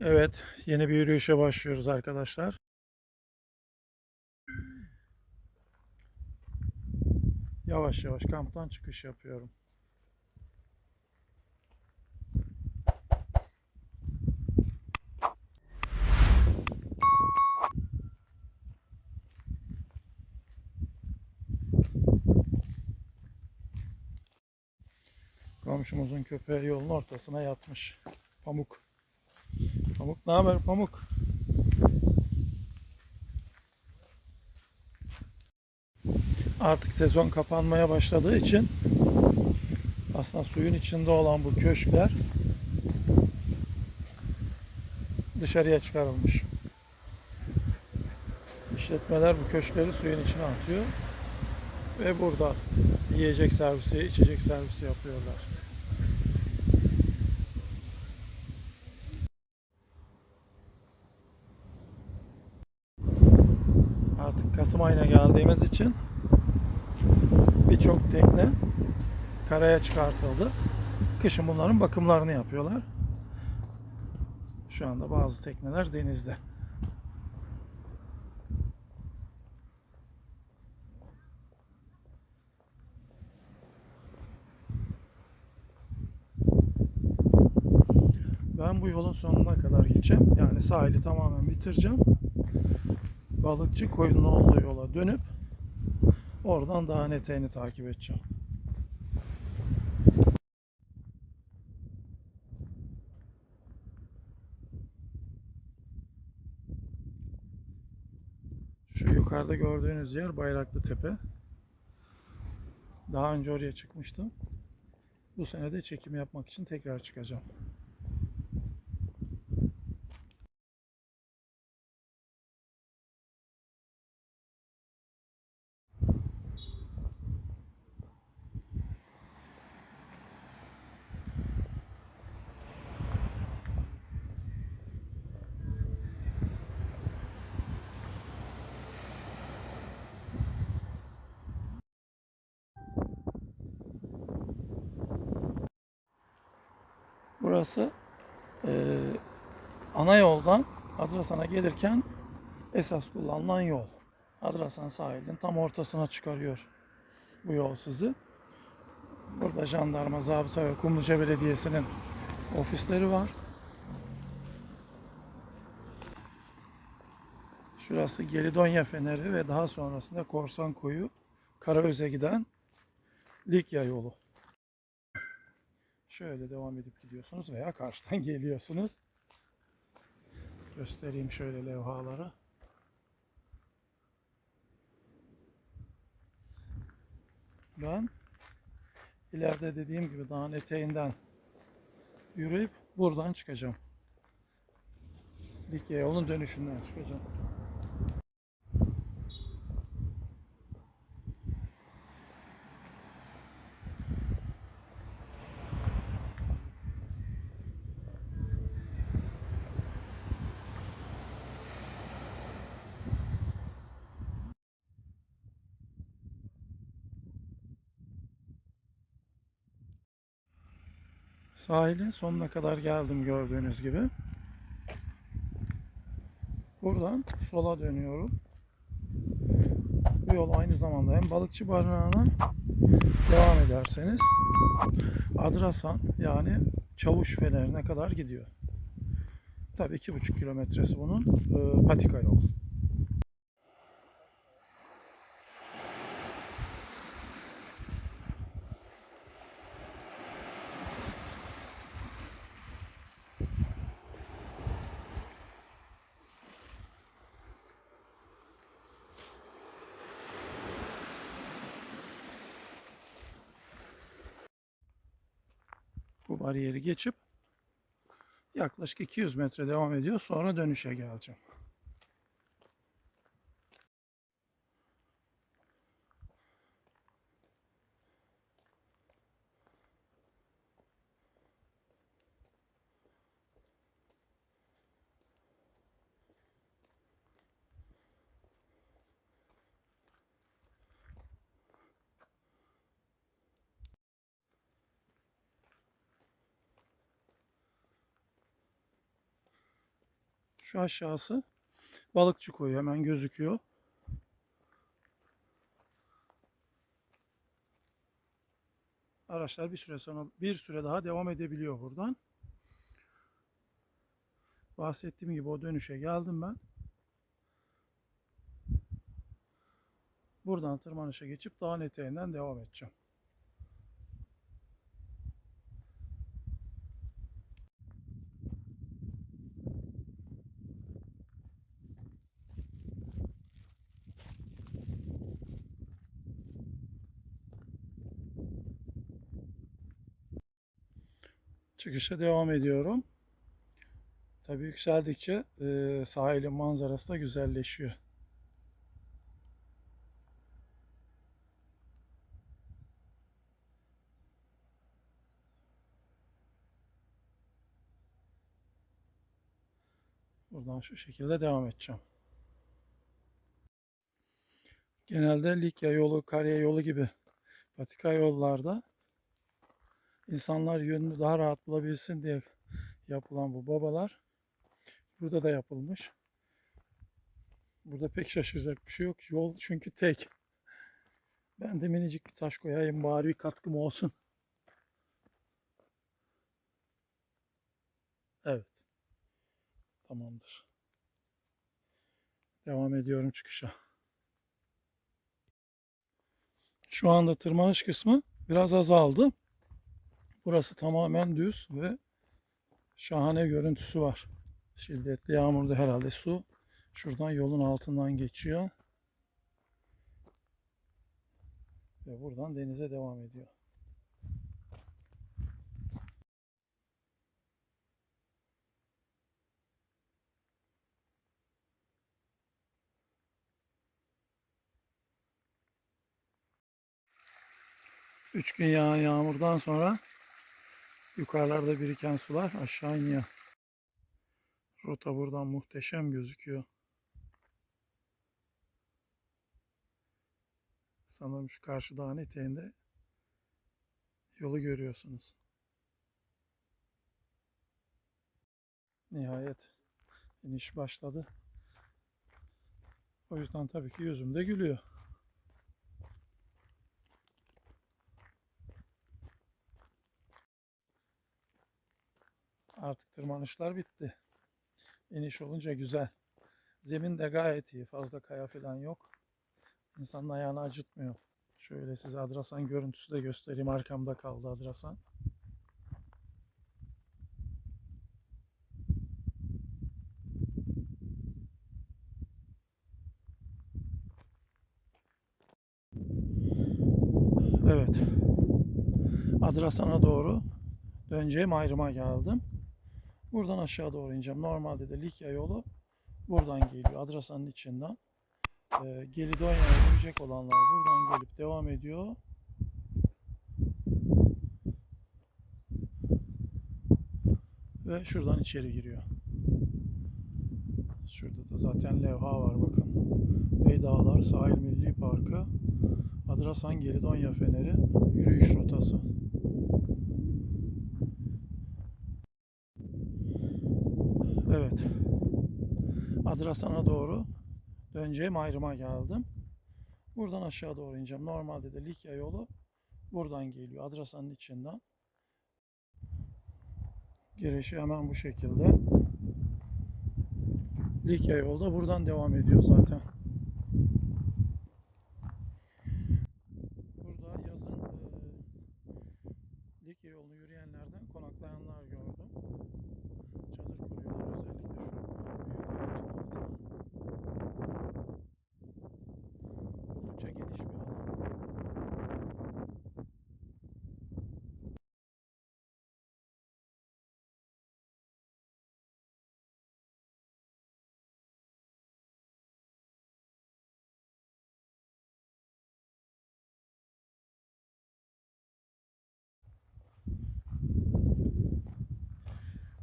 Evet, yeni bir yürüyüşe başlıyoruz arkadaşlar. Yavaş yavaş kamptan çıkış yapıyorum. Komşumuzun köpeği yolun ortasına yatmış. Pamuk. Pamuk ne haber Pamuk? Artık sezon kapanmaya başladığı için aslında suyun içinde olan bu köşkler dışarıya çıkarılmış. İşletmeler bu köşkleri suyun içine atıyor ve burada yiyecek servisi, içecek servisi yapıyorlar. Artık Kasım ayına geldiğimiz için birçok tekne karaya çıkartıldı. Kışın bunların bakımlarını yapıyorlar. Şu anda bazı tekneler denizde. Ben bu yolun sonuna kadar gideceğim. Yani sahili tamamen bitireceğim. Balıkçı Koyunluoğlu yola dönüp oradan dağın eteğini takip edeceğim. Şu yukarıda gördüğünüz yer Bayraklı Tepe. Daha önce oraya çıkmıştım. Bu sene de çekim yapmak için tekrar çıkacağım. Burası eee ana yoldan Adrasan'a gelirken esas kullanılan yol. Adrasan sahilinin tam ortasına çıkarıyor bu yol sizi. Burada jandarma, zabıta ve Kumluca Belediyesi'nin ofisleri var. Şurası Gelidonya Feneri ve daha sonrasında Korsan Koyu, Karaöz'e giden Likya yolu. Şöyle devam edip gidiyorsunuz veya karşıdan geliyorsunuz. Göstereyim şöyle levhaları. Ben ileride dediğim gibi dağın eteğinden yürüyüp buradan çıkacağım. Likya yolun dönüşünden çıkacağım. Sahilin sonuna kadar geldim gördüğünüz gibi. Buradan sola dönüyorum. Bu yol aynı zamanda hem balıkçı barınağına devam ederseniz Adrasan yani Çavuş Fener'ine kadar gidiyor. Tabii iki buçuk kilometresi bunun e, patika yol. Bu bariyeri geçip yaklaşık 200 metre devam ediyor. Sonra dönüşe geleceğim. Şu aşağısı balıkçı koyu hemen gözüküyor. Araçlar bir süre sonra bir süre daha devam edebiliyor buradan. Bahsettiğim gibi o dönüşe geldim ben. Buradan tırmanışa geçip dağın eteğinden devam edeceğim. Çıkışa devam ediyorum. Tabii yükseldikçe e, sahilin manzarası da güzelleşiyor. Buradan şu şekilde devam edeceğim. Genelde Likya yolu, Karya yolu gibi patika yollarda insanlar yönünü daha rahat bulabilsin diye yapılan bu babalar burada da yapılmış. Burada pek şaşıracak bir şey yok. Yol çünkü tek. Ben de minicik bir taş koyayım bari bir katkım olsun. Evet. Tamamdır. Devam ediyorum çıkışa. Şu anda tırmanış kısmı biraz azaldı. Burası tamamen düz ve şahane görüntüsü var. Şiddetli yağmurda herhalde su şuradan yolun altından geçiyor. Ve buradan denize devam ediyor. Üç gün yağan yağmurdan sonra yukarılarda biriken sular aşağı iniyor. Rota buradan muhteşem gözüküyor. Sanırım şu karşı dağın eteğinde yolu görüyorsunuz. Nihayet iniş başladı. O yüzden tabii ki yüzümde gülüyor. Artık tırmanışlar bitti. İniş olunca güzel. Zemin de gayet iyi. Fazla kaya falan yok. İnsanın ayağını acıtmıyor. Şöyle size Adrasan görüntüsü de göstereyim. Arkamda kaldı Adrasan. Evet. Adrasan'a doğru döneceğim ayrıma geldim. Buradan aşağı doğru ineceğim. Normalde de Likya yolu buradan geliyor. Adrasan'ın içinden. Ee, Gelidonya'ya gidecek olanlar buradan gelip devam ediyor. Ve şuradan içeri giriyor. Şurada da zaten levha var bakın. Beydağlar Sahil Milli Parkı. Adrasan Gelidonya Feneri yürüyüş rotası. Adrasan'a doğru döneceğim ayrıma geldim. Buradan aşağı doğru ineceğim. Normalde de Likya yolu buradan geliyor. Adrasan'ın içinden. Girişi hemen bu şekilde. Likya yolu da buradan devam ediyor zaten.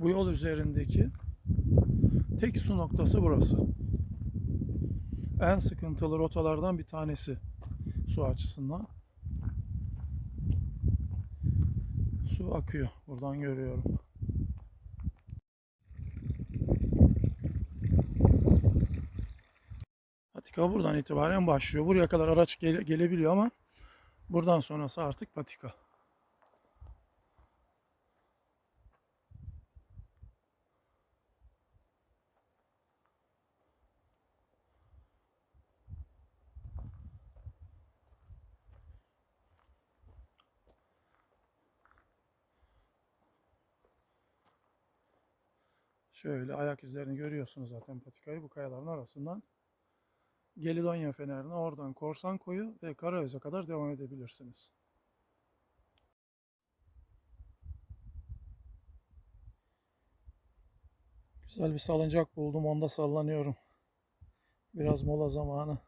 bu yol üzerindeki tek su noktası burası. En sıkıntılı rotalardan bir tanesi su açısından. Su akıyor. Buradan görüyorum. Patika buradan itibaren başlıyor. Buraya kadar araç gele, gelebiliyor ama buradan sonrası artık patika. Şöyle ayak izlerini görüyorsunuz zaten patikayı bu kayaların arasından. Gelidonya Feneri'ne oradan Korsan Koyu ve Karaöz'e kadar devam edebilirsiniz. Güzel bir salıncak buldum. Onda sallanıyorum. Biraz mola zamanı.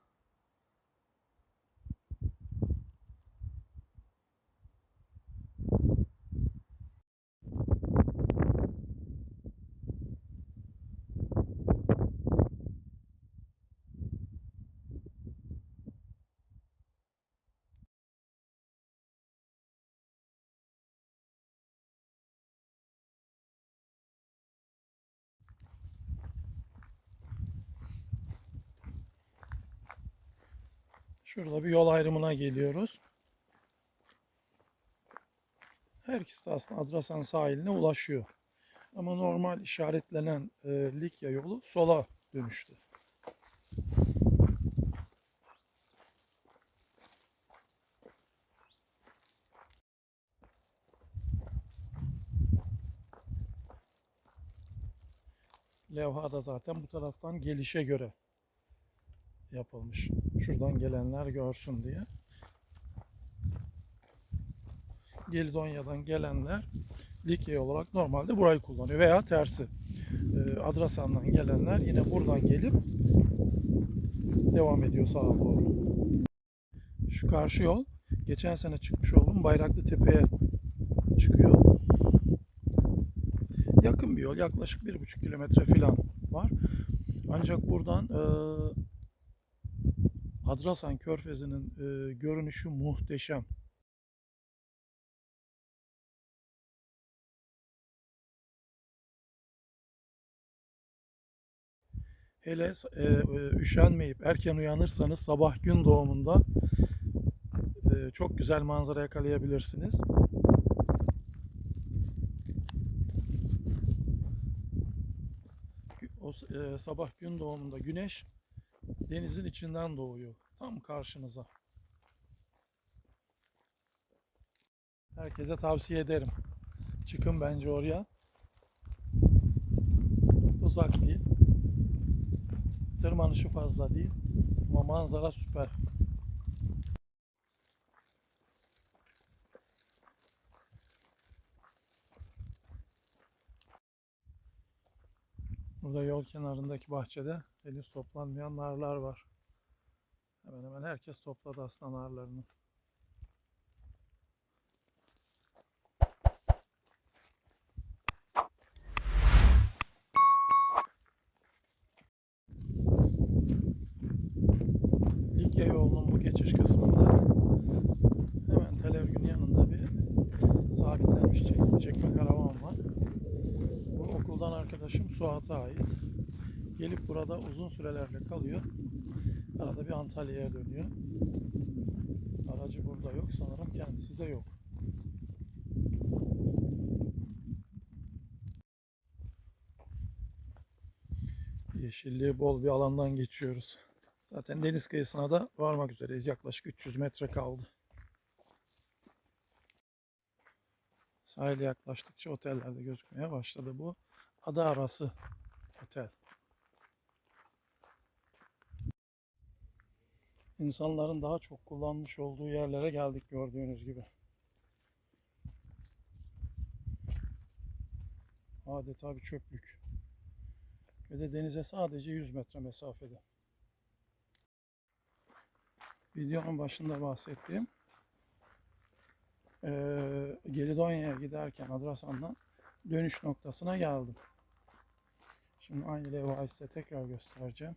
Şurada bir yol ayrımına geliyoruz. Her ikisi de aslında Adrasan sahiline ulaşıyor. Ama normal işaretlenen e, Likya yolu sola dönüştü. Levha da zaten bu taraftan gelişe göre yapılmış. Şuradan gelenler görsün diye. Gelidonya'dan gelenler Likya olarak normalde burayı kullanıyor veya tersi. Ee, Adrasan'dan gelenler yine buradan gelip devam ediyor sağa doğru. Şu karşı yol geçen sene çıkmış olduğum Bayraklı Tepe'ye çıkıyor. Yakın bir yol. Yaklaşık bir buçuk kilometre falan var. Ancak buradan e, Adrasan Körfezi'nin e, görünüşü muhteşem. Hele e, e, üşenmeyip erken uyanırsanız sabah gün doğumunda e, çok güzel manzara yakalayabilirsiniz. O e, sabah gün doğumunda güneş denizin içinden doğuyor. Tam karşınıza. Herkese tavsiye ederim. Çıkın bence oraya. Uzak değil. Tırmanışı fazla değil. Ama manzara süper. Burada yol kenarındaki bahçede henüz toplanmayan narlar var. Hemen hemen herkes topladı aslında narlarını. Likya yolunun bu geçiş kısmında hemen Telergün yanında bir sabitlenmiş çekme karavan var. Bu okuldan arkadaşım Suat'a ait. Gelip burada uzun sürelerle kalıyor. Arada bir Antalya'ya dönüyor. Aracı burada yok. Sanırım kendisi de yok. Yeşilliği bol bir alandan geçiyoruz. Zaten deniz kıyısına da varmak üzereyiz. Yaklaşık 300 metre kaldı. Sahile yaklaştıkça otellerde gözükmeye başladı bu. Ada arası otel. İnsanların daha çok kullanmış olduğu yerlere geldik gördüğünüz gibi. Adeta bir çöplük. Ve de denize sadece 100 metre mesafede. Videonun başında bahsettiğim eee Gelidonya'ya giderken Adrasan'dan dönüş noktasına geldim. Şimdi aynı levhayı size tekrar göstereceğim.